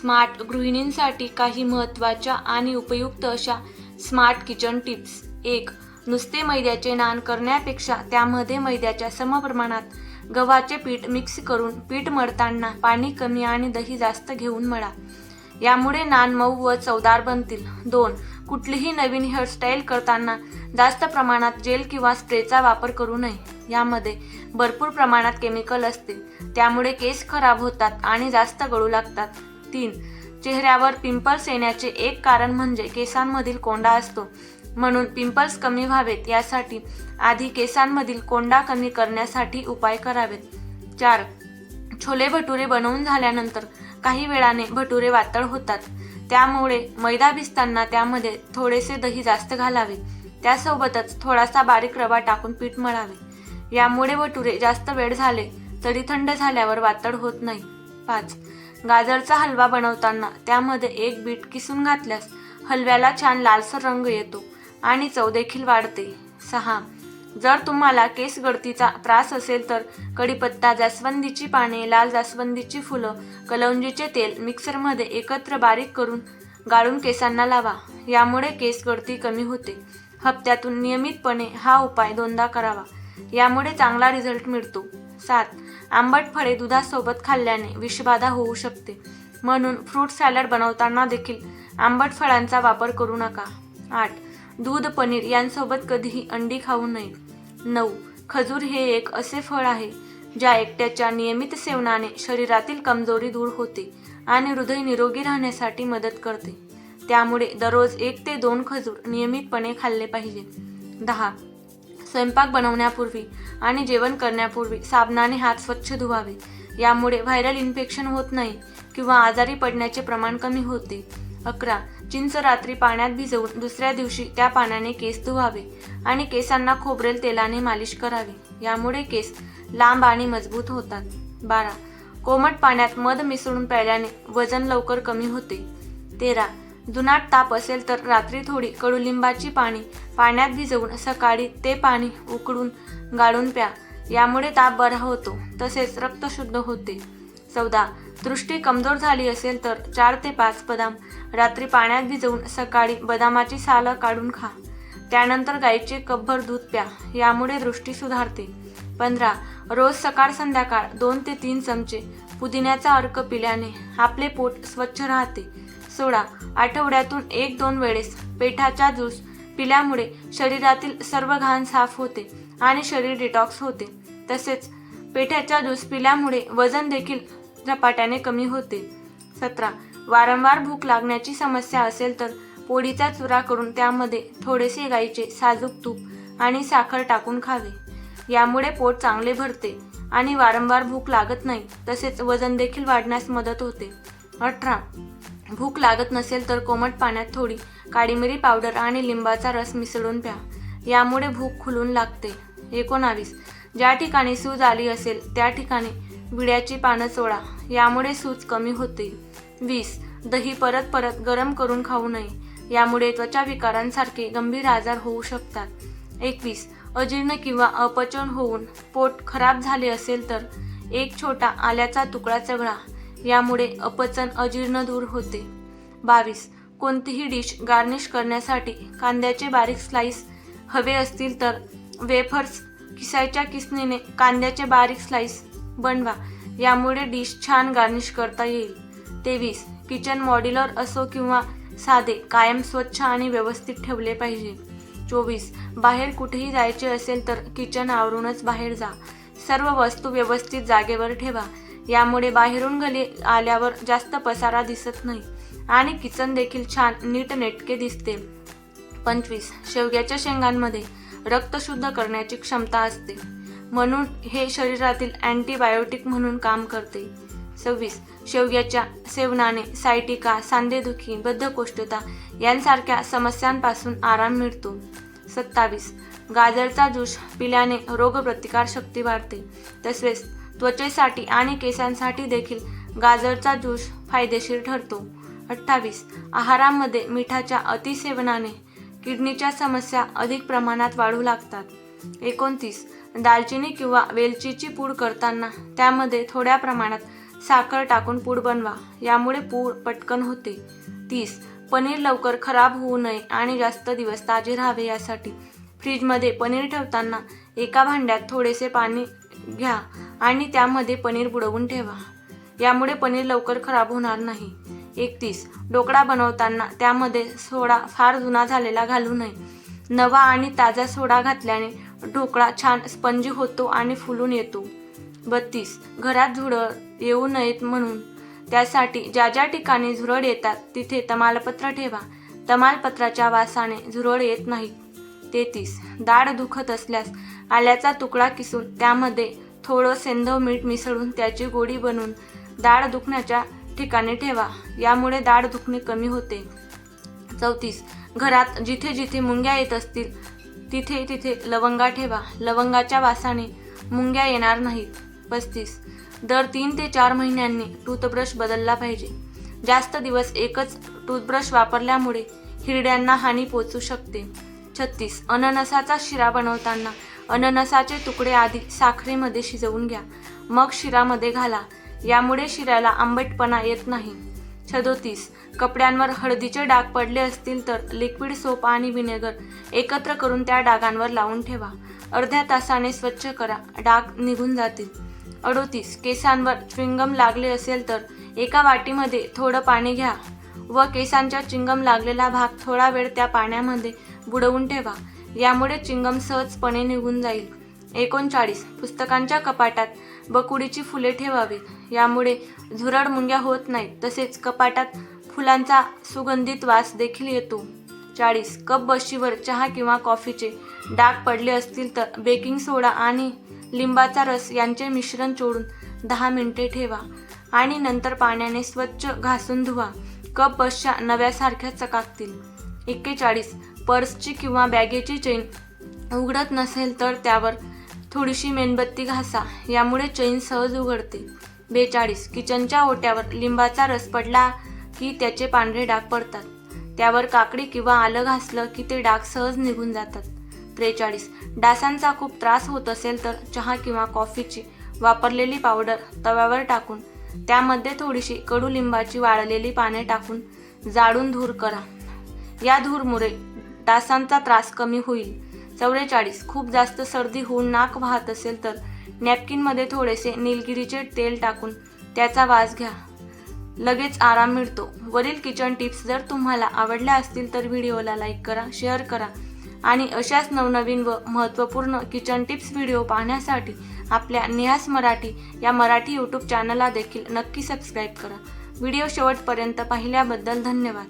Smart गृहिणींसाठी काही महत्त्वाच्या आणि उपयुक्त अशा स्मार्ट किचन टिप्स. एक नुसते मैद्याचे नान करण्यापेक्षा त्यामध्ये मैद्याच्या समप्रमाणात गव्हाचे पीठ मिक्स करून पीठ मळताना पाणी कमी आणि दही जास्त घेऊन मळा. यामुळे नान मऊ व चवदार बनतील. दोन कुठलीही नवीन हेअरस्टाईल करताना जास्त प्रमाणात जेल किंवा स्प्रेचा वापर करू नये. यामध्ये भरपूर प्रमाणात केमिकल असते त्यामुळे केस खराब होतात आणि जास्त गळू लागतात. तीन. चेहऱ्यावर पिंपल्स येण्याचे एक कारण म्हणजे केसांमधील कोंडा असतो. म्हणून पिंपल्स कमी व्हावेत यासाठी आधी केसांमधील कोंडा कमी करण्यासाठी उपाय करावेत. चार. छोले भटुरे बनवून झाल्यानंतर काही वेळाने भटुरे वातळ होतात. त्यामुळे मैदा भिजताना त्यामध्ये थोडेसे दही जास्त घालावे. त्यासोबतच थोडासा बारीक रवा टाकून पीठ मळावे. यामुळे भटुरे जास्त वेळ झाले तरी थंड झाल्यावर वातड होत नाही. पाच. गाजरचा हलवा बनवताना त्यामध्ये एक बीट किसून घातल्यास हलव्याला छान लालसर रंग येतो आणि चव देखील वाढते. सहा. जर तुम्हाला केस गळतीचा त्रास असेल तर कढीपत्ता जास्वंदीची पाने लाल जास्वंदीची फुलं कलौंजीचे तेल मिक्सरमध्ये एकत्र बारीक करून गाळून केसांना लावा. यामुळे केस गळती कमी होते. हप्त्यातून नियमितपणे हा उपाय दोनदा करावा. यामुळे चांगला रिझल्ट मिळतो. सात. आंबट फळे दुधासोबत खाल्ल्याने विषबाधा होऊ शकते. म्हणून फ्रूट सॅलड बनवताना देखील आंबट फळांचा वापर करू नका. आठ. दूध पनीर यांसोबत कधीही अंडी खाऊ नये. नऊ. खजूर हे एक असे फळ आहे ज्या एकट्याच्या नियमित सेवनाने शरीरातील कमजोरी दूर होते आणि हृदय निरोगी राहण्यासाठी मदत करते. त्यामुळे दररोज एक ते दोन खजूर नियमितपणे खाल्ले पाहिजे. दहा. स्वयंपाक बनवण्यापूर्वी आणि जेवण करण्यापूर्वी साबणाने हात स्वच्छ धुवावे. यामुळे व्हायरल इन्फेक्शन होत नाही किंवा आजारी पडण्याचे प्रमाण कमी होते. अकरा. चिंच रात्री पाण्यात भिजवून दुसऱ्या दिवशी त्या पाण्याने केस धुवावे आणि केसांना खोबरेल तेलाने मालिश करावी. यामुळे केस लांब आणि मजबूत होतात. बारा. कोमट पाण्यात मध मिसळून प्यायल्याने वजन लवकर कमी होते. तेरा. जुनाट ताप असेल तर रात्री थोडी कडुलिंबाची पाणी पाण्यात भिजवून सकाळी ते पाणी उकळून गाळून प्या. यामुळे ताप बरा होतो. तसेच रक्त शुद्ध होते. चौदा. दृष्टी कमजोर झाली असेल तर चार ते पाच बदाम. रात्री पाण्यात भिजवून सकाळी बदामाची सालं काढून खा. त्यानंतर गाईचे कपभर दूध प्या. यामुळे दृष्टी सुधारते. पंधरा. रोज सकाळ संध्याकाळ दोन ते तीन चमचे. पुदिन्याचा अर्क पिल्याने आपले पोट स्वच्छ राहते. सोळा आठवड्यातून एक दोन वेळेस पेठाचा ज्यूस पिल्यामुळे शरीरातील सर्व घाण साफ होते आणि शरीर डिटॉक्स होते. तसेच पेठ्याचा ज्यूस पिल्यामुळे वजन देखील झपाट्याने कमी होते. सतरा वारंवार भूक लागण्याची समस्या असेल तर पोळीचा चुरा करून त्यामध्ये थोडेसे गाईचे साजूक तूप आणि साखर टाकून खावे. यामुळे पोट चांगले भरते. आणि वारंवार भूक लागत नाही तसेच वजन देखील वाढण्यास मदत होते. अठरा. भूक लागत नसेल तर कोमट पाण्यात थोडी काळी मिरी पावडर आणि लिंबाचा रस मिसळून प्या. यामुळे भूक खुलून लागते. एकोणावीस. ज्या ठिकाणी सूज आली असेल त्या ठिकाणी विड्याची पानं चोळा. यामुळे सूज कमी होते. वीस. दही परत परत गरम करून खाऊ नये. यामुळे त्वचा विकारांसारखे गंभीर आजार होऊ शकतात. एकवीस. अजीर्ण किंवा अपचन होऊन पोट खराब झाले असेल तर एक छोटा आल्याचा तुकडा चगळा यामुळे अपचन अजीर्ण दूर होते. बावीस. कोणतीही डिश गार्निश करण्यासाठी कांद्याचे बारीक स्लाइस हवे असतील तर वेफर्स किसायच्या किसणीने कांद्याचे बारीक स्लाइस बनवा. यामुळे डिश छान गार्निश करता येईल. तेवीस. किचन मॉड्युलर असो किंवा साधे कायम स्वच्छ आणि व्यवस्थित ठेवले पाहिजे. चोवीस. बाहेर कुठेही जायचे असेल तर किचन आवरूनच बाहेर जा. सर्व वस्तू व्यवस्थित जागेवर ठेवा. यामुळे बाहेरून घरी आल्यावर जास्त पसारा दिसत नाही. आणि किचन देखील छान नीट नेटके दिसते. पंचवीस. शेवग्याच्या शेंगांमध्ये रक्त शुद्ध करण्याची क्षमता असते. म्हणून हे शरीरातील अँटीबायोटिक म्हणून काम करते. सव्वीस. शेवग्याच्या सेवनाने सायटिका सांधेदुखी बद्धकोष्ठता यांसारख्या समस्यांपासून आराम मिळतो. सत्तावीस. गाजरचा ज्यूस पिल्याने रोगप्रतिकार शक्ती वाढते. तसेच त्वचेसाठी आणि केसांसाठी देखील गाजरचा ज्यूस फायदेशीर ठरतो. अठ्ठावीस. आहारामध्ये मिठाच्या अतिसेवनाने किडनीच्या समस्या अधिक प्रमाणात वाढू लागतात. एकोणतीस. दालचिनी किंवा वेलचीची पूड करताना त्यामध्ये थोड्या प्रमाणात साखर टाकून पूड बनवा. यामुळे पूड पटकन होते. तीस. पनीर लवकर खराब होऊ नये आणि जास्त दिवस ताजे राहावे यासाठी. फ्रीजमध्ये पनीर ठेवताना एका भांड्यात थोडेसे पाणी घ्या आणि त्यामध्ये पनीर बुडवून ठेवा. यामुळे पनीर लवकर खराब होणार नाही. एकतीस. ढोकळा बनवताना त्यामध्ये सोडा फार जुना झालेला घालू नये. नवा आणि ताजा सोडा घातल्याने ढोकळा छान स्पंजी होतो आणि फुलून येतो. बत्तीस. घरात झुरळ येऊ नयेत म्हणून. त्यासाठी ज्या ज्या ठिकाणी झुरळ येतात तिथे तमालपत्र ठेवा. तमालपत्राच्या वासाने झुरळ येत नाही. तेहतीस. दाढ दुखत असल्यास आल्याचा तुकडा किसून त्यामध्ये थोडं सेंधव मीठ मिसळून त्याची गोडी बनवून दाढ दुखण्याच्या ठिकाणी ठेवा. यामुळे दाढ दुखणे कमी होते. चौतीस. घरात जिथे जिथे मुंग्या येत असतील तिथे तिथे लवंगा ठेवा. लवंगाच्या वासाने मुंग्या येणार नाहीत. पस्तीस. दर तीन ते चार महिन्यांनी टूथब्रश बदलला पाहिजे. जास्त दिवस एकच टूथब्रश वापरल्यामुळे हिरड्यांना हानी पोचू शकते. छत्तीस. अननसाचा शिरा बनवताना अननसाचे तुकडे आधी साखरेमध्ये शिजवून घ्या. मग शिरामध्ये घाला. यामुळे शिऱ्याला आंबटपणा येत नाही. सदोतीस. कपड्यांवर हळदीचे डाग पडले असतील तर लिक्विड सोप आणि विनेगर एकत्र करून त्या डागांवर लावून ठेवा. अर्ध्या तासाने स्वच्छ करा. डाग निघून जातील. अडोतीस केसांवर च्विंगम लागले असेल तर एका वाटीमध्ये थोडं पाणी घ्या व केसांच्या चिंगम लागलेला भाग थोडा वेळ त्या पाण्यामध्ये बुडवून ठेवा. यामुळे चिंगम सहजपणे निघून जाईल. एकोणचाळीस पुस्तकांच्या कपाटात बकुडीची फुले ठेवावी. यामुळे झुरड मुंग्या होत नाहीत तसेच कपाटात फुलांचा सुगंधित वास देखील येतो. चाळीस कप बशीवर चहा किंवा कॉफीचे डाग पडले असतील तर बेकिंग सोडा आणि लिंबाचा रस यांचे मिश्रण चोळून दहा मिनिटे ठेवा आणि नंतर पाण्याने स्वच्छ घासून धुवा. कप बसच्या नव्यासारख्या चकाकतील. एक्केचाळीस. पर्सची किंवा बॅगेची चेन उघडत नसेल तर त्यावर थोडीशी मेणबत्ती घासा यामुळे चैन सहज उघडते. बेचाळीस. किचनच्या ओट्यावर लिंबाचा रस पडला की त्याचे पांढरे डाग पडतात. त्यावर काकडी किंवा आलं घासलं की ते डाग सहज निघून जातात. त्रेचाळीस. डासांचा खूप त्रास होत असेल तर चहा किंवा कॉफीची वापरलेली पावडर तव्यावर टाकून त्यामध्ये थोडीशी कडुलिंबाची वाळलेली पाने टाकून जाळून धूर करा. या धूरमुळे डासांचा त्रास कमी होईल. चौवेचाळीस. खूप जास्त सर्दी होऊन नाक वाहत असेल तर नॅपकिनमध्ये थोडेसे निलगिरीचे तेल टाकून त्याचा वास घ्या. लगेच आराम मिळतो. वरील किचन टिप्स जर तुम्हाला आवडल्या असतील तर व्हिडिओला लाईक करा शेअर करा. आणि अशाच नवनवीन व महत्त्वपूर्ण किचन टिप्स व्हिडिओ पाहण्यासाठी आपल्या निहास मराठी या मराठी यूट्यूब चॅनलला देखील नक्की सबस्क्राईब करा. व्हिडिओ शेवटपर्यंत पाहिल्याबद्दल धन्यवाद.